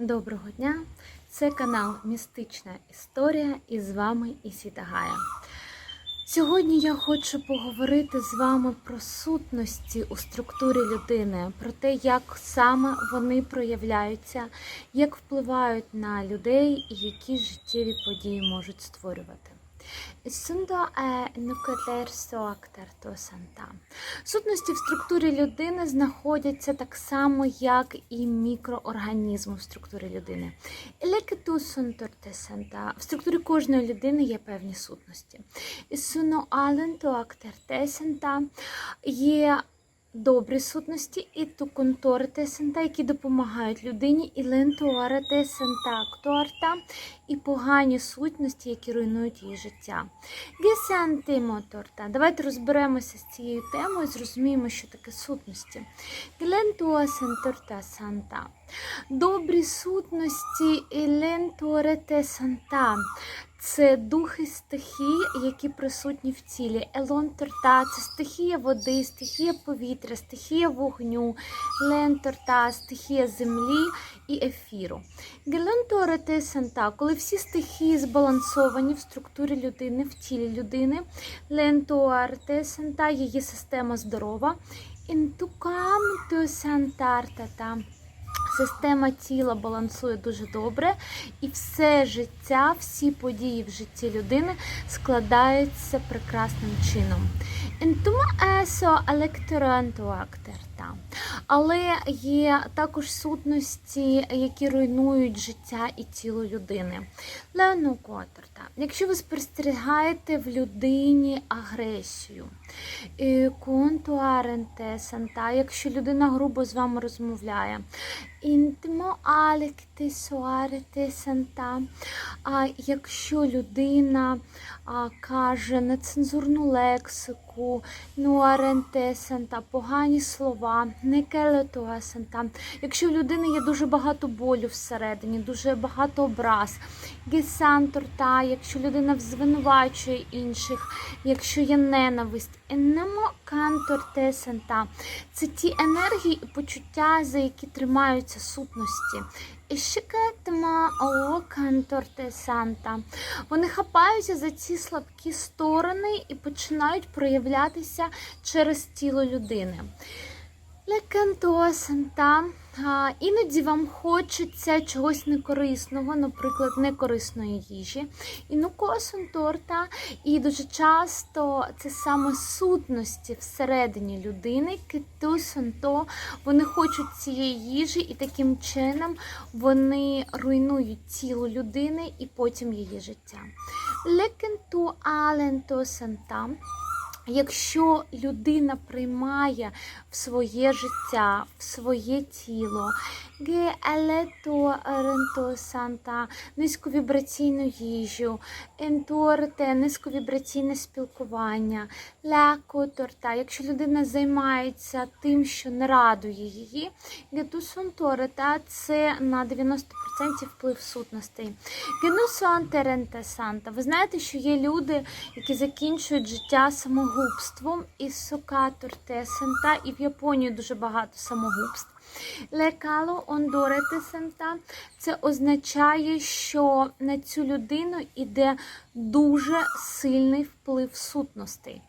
Доброго дня! Це канал Містична Історія і з вами Ісіта Гая. Сьогодні я хочу поговорити з вами про сутності у структурі людини, про те, як саме вони проявляються, як впливають на людей і які життєві події можуть створювати. Сундо е санта. Сутності в структурі людини знаходяться так само, як і мікроорганізми в структурі людини. В структурі кожної людини є певні сутності. Суно ален то актер те санта. Є добрі сутності і туконтори те санта, які допомагають людині, і лентуаре те актуарта, і погані сутності, які руйнують її життя. Гесантимоторта. Давайте розберемося з цією темою, і зрозуміємо, що таке сутності. Глентуа сенторта санта. Добрі сутності і лентуаре те санта. Це духи стихій, які присутні в тілі. Елон-торта це стихія води, стихія повітря, стихія вогню, лен-торта, стихія землі і ефіру. Гелон-торете санта, коли всі стихії збалансовані в структурі людини, в тілі людини. Лен-туарте санта, її система здорова. Інтукам то сантартата. Система тіла балансує дуже добре, і все життя, всі події в житті людини складаються прекрасним чином. Інтума есо електорантуактерта. Але є також сутності, які руйнують життя і тіло людини. Ленукоторта. Якщо ви спостерігаєте в людині агресію, контуаренте санта, якщо людина грубо з вами розмовляє, інтимо алекте суарете санта. А якщо людина а, каже нецензурну лексику, нуаренте санта, погані слова, некелетуа санта. Якщо в людини є дуже багато болю всередині, дуже багато образ, гесанторта, якщо людина звинувачує інших, якщо є ненависть, енемо канторте санта. Це ті енергії і почуття, за які тримаються сутності. І о канторте санта. Вони хапаються за ці слабкі сторони і починають проявлятися через тіло людини. Лекантуа санта. А, Іноді вам хочеться чогось некорисного, наприклад, некорисної їжі. І нукосон торта. І дуже часто це саме сутності всередині людини, китусонто, вони хочуть цієї їжі, і таким чином вони руйнують тіло людини і потім її життя. Лекенту аленто санта. Якщо людина приймає в своє життя, в своє тіло, геелето ренто санта, низьковібраційну їжу, енторте, низьковібраційне спілкування, ляко торта, якщо людина займається тим, що не радує її, гетусонторета це на 90% вплив сутностей. Генусонтеренте санта. Ви знаєте, що є люди, які закінчують життя самогубством і сокатурте санта, і в Японії дуже багато самогубств. Лекало ондорете санта це означає, що на цю людину йде дуже сильний вплив сутностей.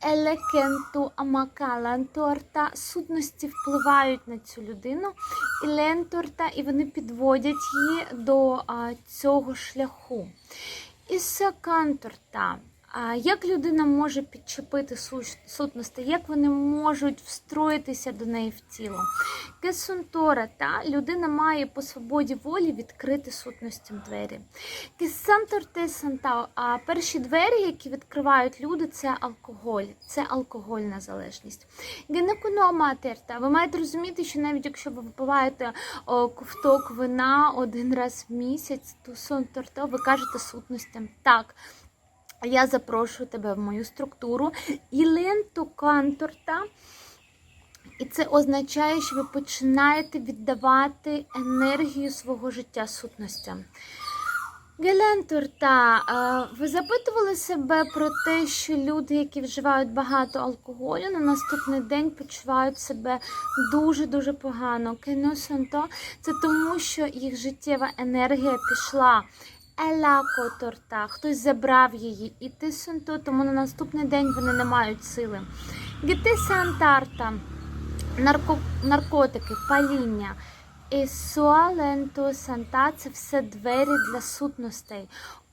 Елекенту амакаланторта сутності впливають на цю людину, і ленторта, і вони підводять її до цього шляху. Ісаканторта. Як людина може підчепити сутності, як вони можуть встроїтися до неї в тіло? Кесунтора, та людина має по свободі волі відкрити сутностям двері. Кесантор те санта, а перші двері, які відкривають люди, це алкоголь, це алкогольна залежність. Генекономатерта, ви маєте розуміти, що навіть якщо ви випиваєте ковток вина один раз в місяць, то сонторта, ви кажете сутностям так. Я запрошую тебе в мою структуру і ленту канторта. І це означає, що ви починаєте віддавати енергію свого життя сутностям. Гелентурта, ви запитували себе про те, що люди, які вживають багато алкоголю, на наступний день почувають себе дуже-дуже погано. Кеносонто це тому, що їх життєва енергія пішла. Еляко торта, хтось забрав її, і ти сонто, тому на наступний день вони не мають сили. Діти сантарта, нарко, наркотики, паління. І суаленто санта це все двері для сутностей.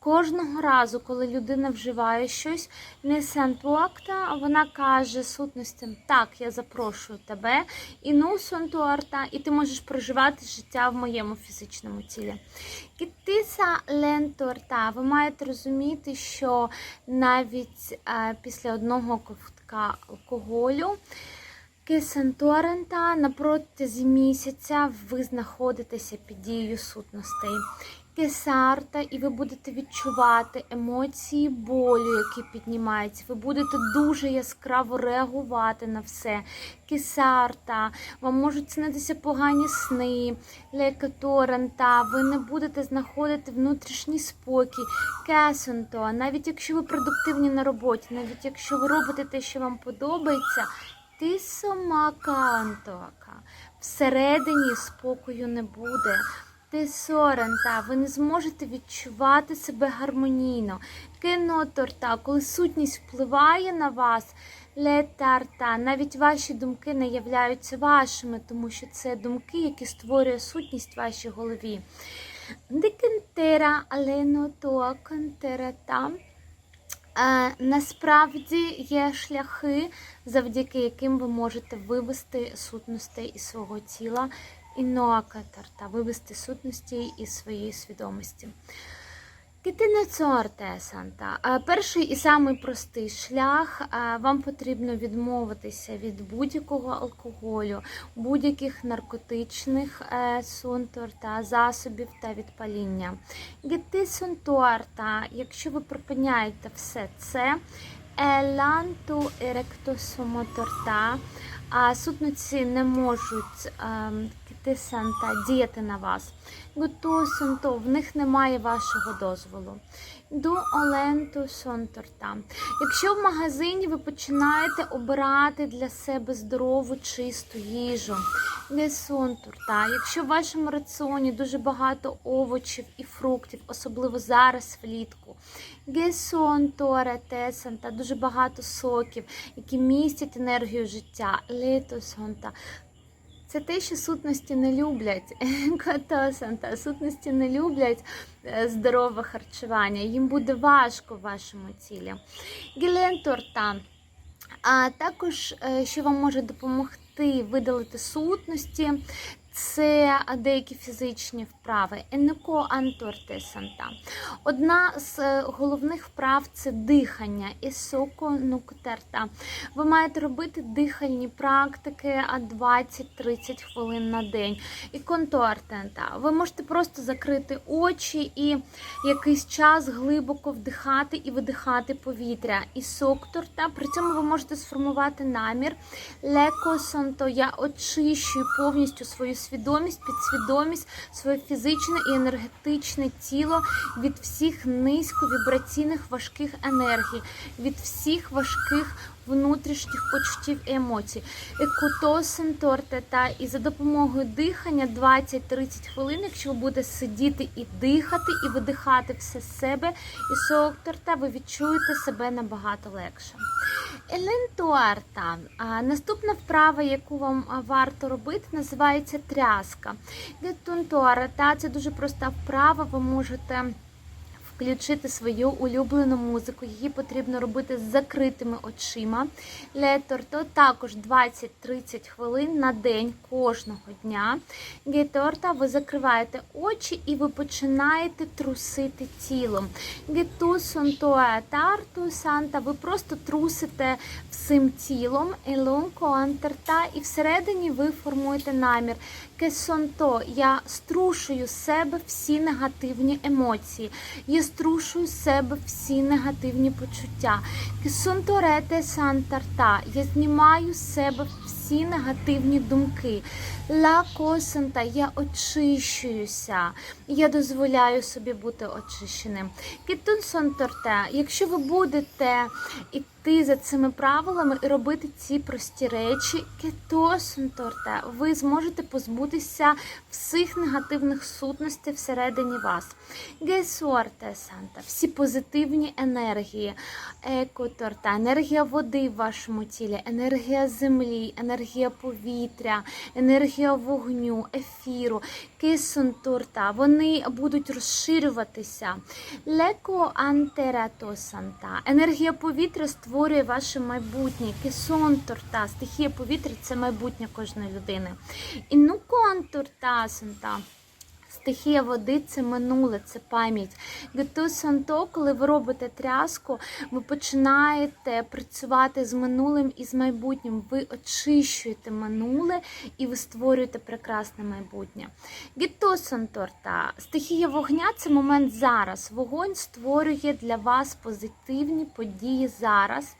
Кожного разу, коли людина вживає щось, не сентуакта, вона каже сутностям: так, я запрошую тебе, і ну сонтуарта, і ти можеш проживати життя в моєму фізичному тілі. Кітиса ленторта, ви маєте розуміти, що навіть е, після одного ковтка алкоголю. Кесенторента на протязі місяця ви знаходитеся під дією сутностей. Кесарта, і ви будете відчувати емоції болю, які піднімаються. Ви будете дуже яскраво реагувати на все. Кесарта, вам можуть снитися погані сни, лекаторента, ви не будете знаходити внутрішній спокій. Кесенто, навіть якщо ви продуктивні на роботі, навіть якщо ви робите те, що вам подобається. Ти сама кантока. Всередині спокою не буде. Ти сорента, ви не зможете відчувати себе гармонійно. Кеноторта, коли сутність впливає на вас, летарта, навіть ваші думки не являються вашими, тому що це думки, які створює сутність в вашій голові. Декентера, алено тоа кантера там. Е, Насправді є шляхи, завдяки яким ви можете вивести сутності із свого тіла і ноакатарта, вивести сутності із своєї свідомості. Китине цорте санта. Е, Перший і самий простий шлях. е, Вам потрібно відмовитися від будь-якого алкоголю, будь-яких наркотичних е, сунтур та засобів та відпаління. Гети сунтуарта, якщо ви припиняєте все це, еланту еректосомоторта, а сутниці не можуть санта діяти на вас. Готу сонто, в них немає вашого дозволу. Ду оленту сонторта. Якщо в магазині ви починаєте обирати для себе здорову, чисту їжу, не сонторта. Якщо в вашому раціоні дуже багато овочів і фруктів, особливо зараз влітку, гесонторе тесанта, дуже багато соків, які містять енергію життя, летосонта. Це те, що сутності не люблять. Катосанта. Сутності не люблять е, здорове харчування. Їм буде важко в вашому тілі. Гіленторта. А також, е, що вам може допомогти видалити сутності, це деякі фізичні вправи. Енеко анторте санта. Одна з е, головних вправ це дихання. Ісоко нуктерта. Ви маєте робити дихальні практики 20-30 хвилин на день. І контуартента. Ви можете просто закрити очі і якийсь час глибоко вдихати і видихати повітря. І сокторта. При цьому ви можете сформувати намір. Леко сонто. Я очищую повністю свою свідомість, підсвідомість, своє фізичне і енергетичне тіло від всіх низьковібраційних важких енергій, від всіх важких внутрішніх почуттів і емоцій. Екутосен торте та і за допомогою дихання 20-30 хвилин, якщо ви будете сидіти і дихати, і видихати все з себе, і сокторта, ви відчуєте себе набагато легше. Елентуарта. Наступна вправа, яку вам варто робити, називається тряска. Детунтуарта це дуже проста вправа. Ви можете включити свою улюблену музику. Її потрібно робити з закритими очима. Леторто також 20-30 хвилин на день кожного дня. Геторта ви закриваєте очі і ви починаєте трусити тілом. Гету сонтоа тарту санта, ви просто трусите всім тілом. Елонко антерта, і всередині ви формуєте намір. Кесонто, я струшую з себе всі негативні емоції. Є струшую з себе всі негативні почуття. Кисунторете сантарта. Я знімаю з себе всі негативні думки. Ла косанта, я очищуюся. Я дозволяю собі бути очищеним. Кітун сонторте, якщо ви будете іти за цими правилами і робити ці прості речі, кето сонторте, ви зможете позбутися всіх негативних сутностей всередині вас. Гесуарте санта, всі позитивні енергії, екоторта, енергія води в вашому тілі, енергія землі, енергія повітря, енергія вогню, ефіру, кисунтурта, вони будуть розширюватися. Леко антерато санта, енергія повітря створює ваше майбутнє. Кисонторта, стихія повітря це майбутнє кожної людини. І ну контур та санта. Стихія води це минуле, це пам'ять. Гету Санто, коли ви робите тряску, ви починаєте працювати з минулим і з майбутнім. Ви очищуєте минуле і ви створюєте прекрасне майбутнє. Гету Санторта, стихія вогня це момент зараз. Вогонь створює для вас позитивні події зараз.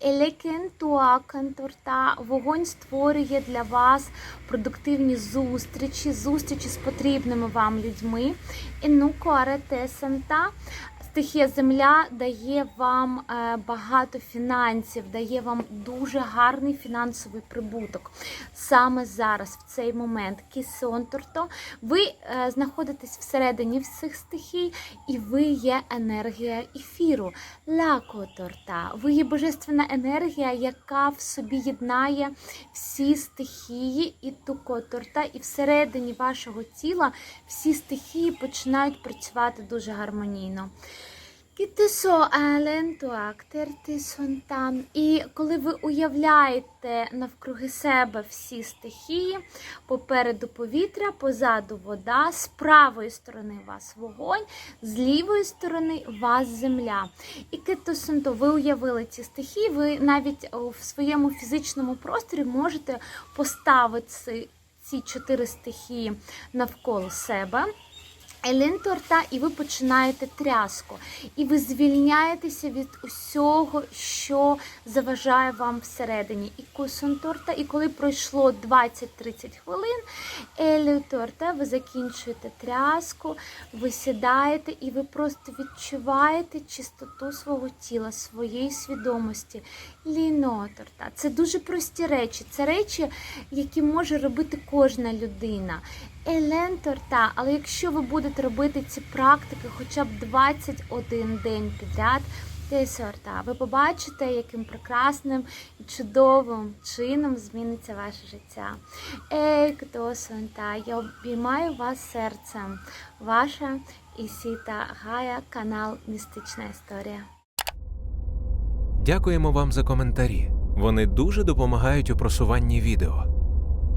Елекентуа Канторта, вогонь створює для вас продуктивні зустрічі, зустрічі з потрібними вам людьми. Інуко арете санта. Стихія земля дає вам е, багато фінансів, дає вам дуже гарний фінансовий прибуток. Саме зараз, в цей момент, кісонторто, ви е, знаходитесь всередині всіх стихій, і ви є енергія ефіру. Лакоторта, ви є божественна енергія, яка в собі єднає всі стихії і тукоторта, і всередині вашого тіла всі стихії починають працювати дуже гармонійно. Кітесо алентуактер тисонтам. І коли ви уявляєте навкруги себе всі стихії, попереду повітря, позаду вода, з правої сторони вас вогонь, з лівої сторони вас земля. І китосонто, ви уявили ці стихії, ви навіть в своєму фізичному просторі можете поставити ці чотири стихії навколо себе. Елінторта, і ви починаєте тряску, і ви звільняєтеся від усього, що заважає вам всередині. І кусонторта, і коли пройшло 20-30 хвилин, еліторта, ви закінчуєте тряску, ви сідаєте і ви просто відчуваєте чистоту свого тіла, своєї свідомості. Ліноторта. Це дуже прості речі. Це речі, які може робити кожна людина. Еленторта, але якщо ви будете робити ці практики хоча б 21 день підряд, тесорта, ви побачите, яким прекрасним і чудовим чином зміниться ваше життя. Ей, Сонта, я обіймаю вас серцем. Ваша Ісіта Гая, канал Містична Історія. Дякуємо вам за коментарі. Вони дуже допомагають у просуванні відео.